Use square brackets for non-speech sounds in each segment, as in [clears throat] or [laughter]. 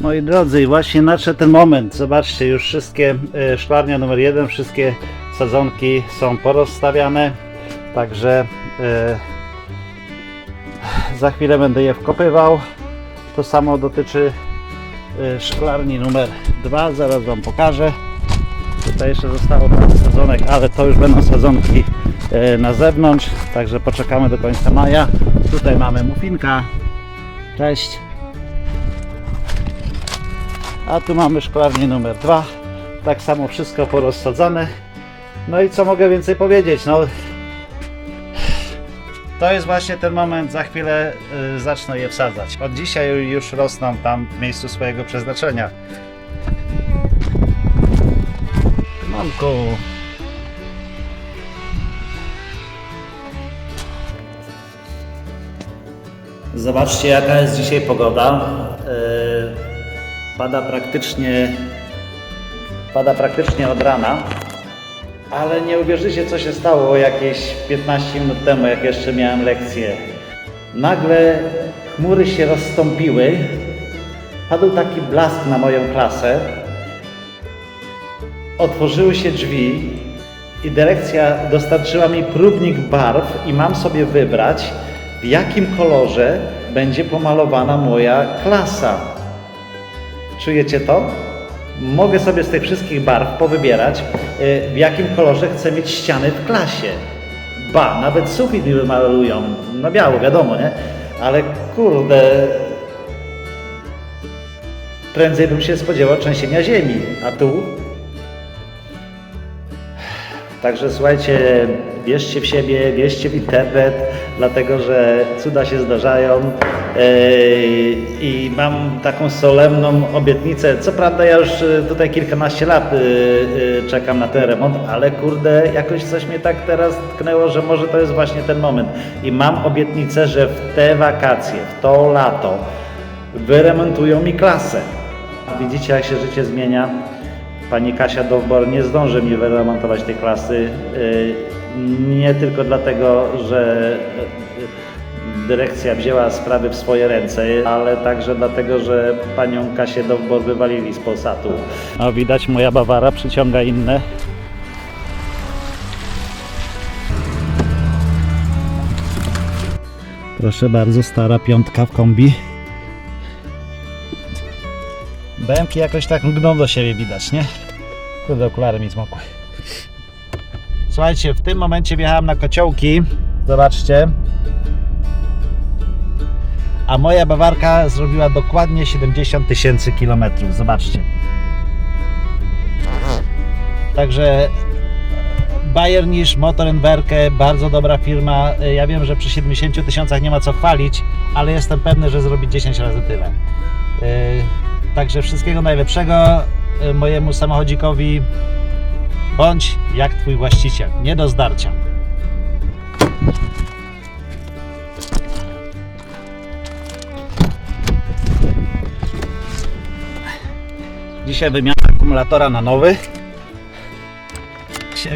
Moi drodzy, i właśnie nadszedł ten moment. Zobaczcie, już wszystkie e, szklarnia numer jeden, wszystkie sadzonki są porozstawiane. Także e, za chwilę będę je wkopywał. To samo dotyczy e, szklarni numer dwa. Zaraz Wam pokażę. Tutaj jeszcze zostało parę sadzonek, ale to już będą sadzonki na zewnątrz. Także poczekamy do końca maja. Tutaj mamy mufinka. Cześć. A tu mamy szklarnię numer dwa. Tak samo wszystko porozsadzane. No i co mogę więcej powiedzieć? No, to jest właśnie ten moment, za chwilę y, zacznę je wsadzać. Od dzisiaj już rosną tam w miejscu swojego przeznaczenia. Mamku. Zobaczcie jaka jest dzisiaj pogoda. Y, pada praktycznie pada praktycznie od rana. Ale nie uwierzycie, co się stało jakieś 15 minut temu, jak jeszcze miałem lekcję. Nagle chmury się rozstąpiły, padł taki blask na moją klasę, otworzyły się drzwi i dyrekcja dostarczyła mi próbnik barw i mam sobie wybrać, w jakim kolorze będzie pomalowana moja klasa. Czujecie to? Mogę sobie z tych wszystkich barw powybierać, y, w jakim kolorze chcę mieć ściany w klasie. Ba, nawet sufit mi wymalują. Na biało, wiadomo, nie? Ale kurde, prędzej bym się spodziewał trzęsienia ziemi. A tu? Także słuchajcie, wierzcie w siebie, wierzcie w internet, dlatego że cuda się zdarzają i mam taką solemną obietnicę. Co prawda ja już y, tutaj kilkanaście lat y, y, czekam na ten remont, ale kurde, jakoś coś mnie tak teraz tknęło, że może to jest właśnie ten moment. I mam obietnicę, że w te wakacje, w to lato wyremontują mi klasę. Widzicie jak się życie zmienia. Pani Kasia Dowbor nie zdąży mi wyremontować tej klasy. Nie tylko dlatego, że yy, dyrekcja wzięła sprawy w swoje ręce, ale także dlatego, że panią Kasię Dowbor wywalili z Polsatu. No widać, moja Bawara przyciąga inne. Proszę bardzo, stara piątka w kombi. BMki jakoś tak mgną do siebie widać, nie? Kurde, okulary mi zmokły. Słuchajcie, w tym momencie wjechałem na kociołki. Zobaczcie. A moja bawarka zrobiła dokładnie 70 tysięcy kilometrów. Zobaczcie. Także Bayer niż Motorenwerke, bardzo dobra firma. Ja wiem, że przy 70 tysiącach nie ma co chwalić, ale jestem pewny, że zrobi 10 razy tyle. Yy, Także wszystkiego najlepszego y, mojemu samochodzikowi. Bądź jak twój właściciel, nie do zdarcia. Dzisiaj wymiana akumulatora na nowy.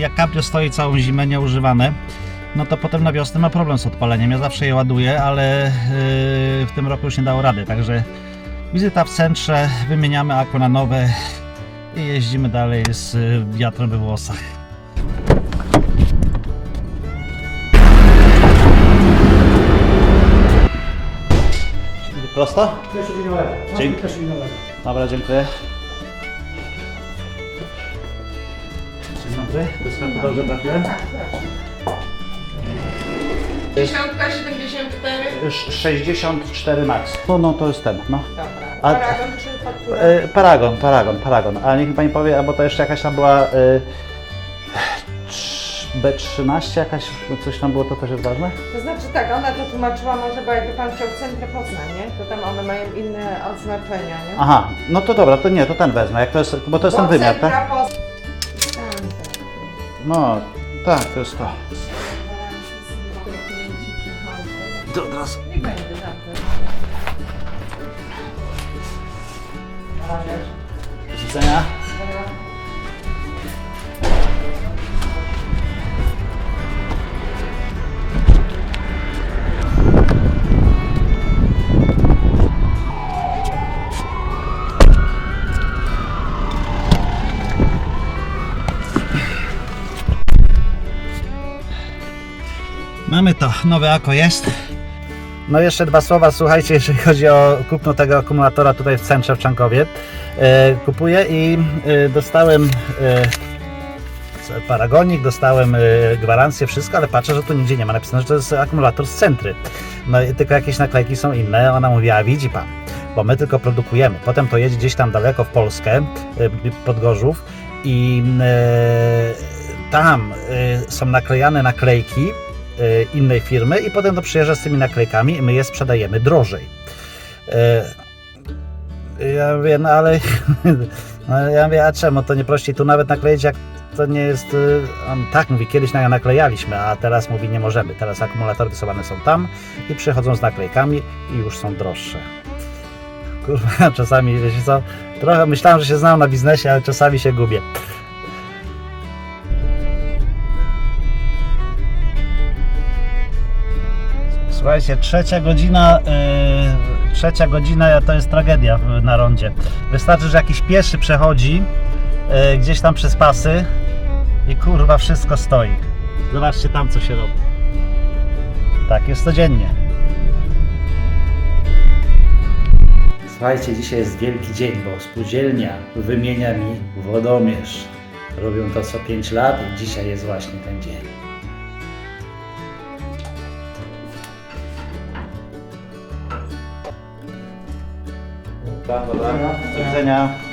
Jak Caprio stoi całą zimę nieużywane, no to potem na wiosnę ma problem z odpaleniem. Ja zawsze je ładuję, ale yy, w tym roku już nie dało rady, także Wizyta w centrze, wymieniamy ako na nowe i jeździmy dalej z y, wiatrem we włosach. Prosto? Dzięki. Dobra, dziękuję. Dzień dobry, do sklepu dobrze trafiłem? Dziesiątka 74. Sz- 64 max. No, no to jest ten, no. Dobra. A- Paragon czy faktura? E, paragon, paragon, paragon. A niech mi pani powie, bo to jeszcze jakaś tam była e, trz- B13 jakaś, coś tam było, to też jest ważne? To znaczy tak, ona to tłumaczyła może, bo jakby pan chciał w centrum Poznań, nie? To tam one mają inne oznaczenia, nie? Aha, no to dobra, to nie, to ten wezmę, jak to jest, bo to jest ten Bo wymiar, centra tak? Poznań-. No, tak, to jest to. To od razu. Do rzucenia. Mamy to, nowe ako jest. No jeszcze dwa słowa, słuchajcie, jeżeli chodzi o kupno tego akumulatora tutaj w centrze w Czankowie. E, kupuję i e, dostałem e, paragonik, dostałem gwarancję, wszystko, ale patrzę, że tu nigdzie nie ma napisane, że to jest akumulator z centry. No i tylko jakieś naklejki są inne. Ona mówi, a widzi pan, bo my tylko produkujemy. Potem to jedzie gdzieś tam daleko w Polskę, pod Gorzów i tam są naklejane naklejki innej firmy i potem to przyjeżdża z tymi naklejkami i my je sprzedajemy drożej. E, Ja mówię, no ale [laughs] no ja mówię, a czemu to nie prościej tu nawet nakleić, jak to nie jest. y, On tak mówi, kiedyś na- naklejaliśmy, a teraz mówi nie możemy. Teraz akumulatory wysyłane są tam i przychodzą z naklejkami i już są droższe. Kurwa, [laughs] czasami wiecie co? Trochę myślałem, że się znam na biznesie, ale czasami się gubię. Słuchajcie, trzecia godzina, yy, trzecia godzina to jest tragedia na rondzie. Wystarczy, że jakiś pieszy przechodzi yy, gdzieś tam przez pasy i kurwa wszystko stoi. Zobaczcie tam co się robi. Tak jest codziennie. Słuchajcie, dzisiaj jest wielki dzień, bo spółdzielnia wymienia mi wodomierz. Robią to co 5 lat i dzisiaj jest właśnie ten dzień. Do widzenia.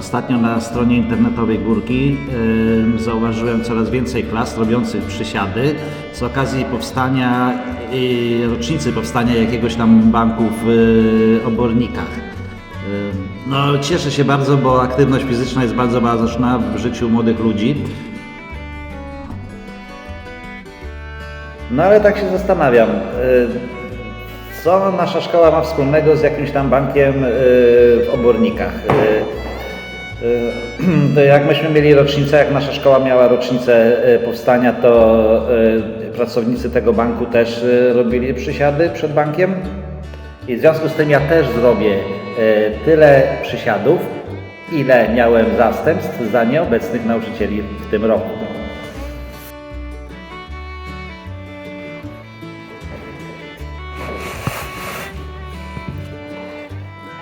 Ostatnio na stronie internetowej Górki y, zauważyłem coraz więcej klas robiących przysiady z okazji powstania, y, rocznicy powstania jakiegoś tam banku w y, Obornikach. Y, no, cieszę się bardzo, bo aktywność fizyczna jest bardzo ważna w życiu młodych ludzi. No ale tak się zastanawiam, y, co nasza szkoła ma wspólnego z jakimś tam bankiem y, w Obornikach. Y, [clears throat] jak myśmy mieli rocznicę, jak nasza szkoła miała rocznicę y, powstania, to y, pracownicy tego banku też robili przysiady przed bankiem. I w związku z tym ja też zrobię tyle przysiadów, ile miałem zastępstw za nieobecnych nauczycieli w tym roku.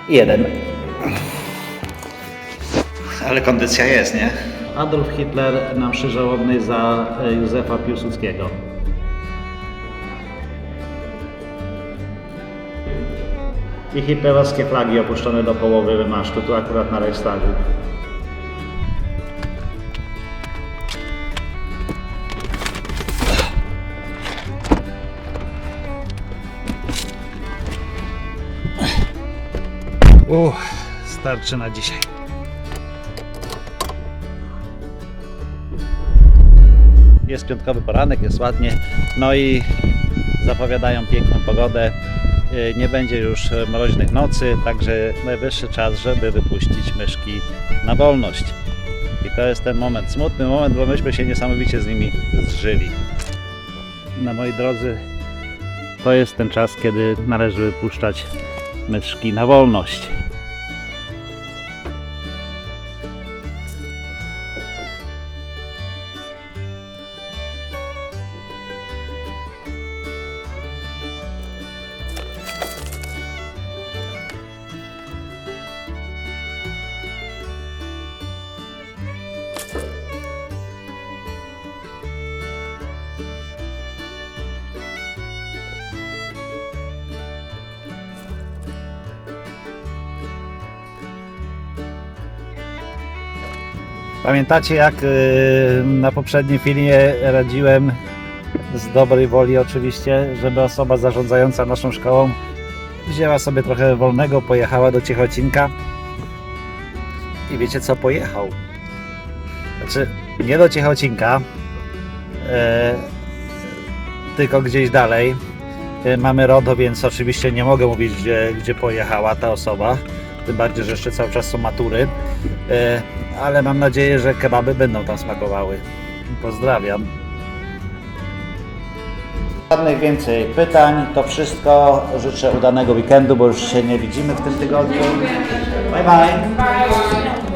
Jeden. Ale kondycja jest, nie? Adolf Hitler na mszy żałobnej za e, Józefa Piłsudskiego. I hitlerowskie flagi opuszczone do połowy wymasztu, tu akurat na Reichstagu. Uff, starczy na dzisiaj. Jest piątkowy poranek, jest ładnie. No i zapowiadają piękną pogodę. Yy, Nie będzie już mroźnych nocy, także najwyższy czas, żeby wypuścić myszki na wolność. I to jest ten moment, smutny moment, bo myśmy się niesamowicie z nimi zżyli. No moi drodzy, to jest ten czas, kiedy należy wypuszczać myszki na wolność. Pamiętacie jak y, na poprzednim filmie radziłem z dobrej woli oczywiście, żeby osoba zarządzająca naszą szkołą wzięła sobie trochę wolnego, pojechała do Ciechocinka i wiecie co, pojechał. Znaczy, nie do Ciechocinka, e, tylko gdzieś dalej. E, Mamy RODO, więc oczywiście nie mogę mówić, gdzie, gdzie pojechała ta osoba. Tym bardziej, że jeszcze cały czas są matury. E, Ale mam nadzieję, że kebaby będą tam smakowały. Pozdrawiam. Żadnych więcej pytań. To wszystko. Życzę udanego weekendu, bo już się nie widzimy w tym tygodniu. Bye bye. Bye.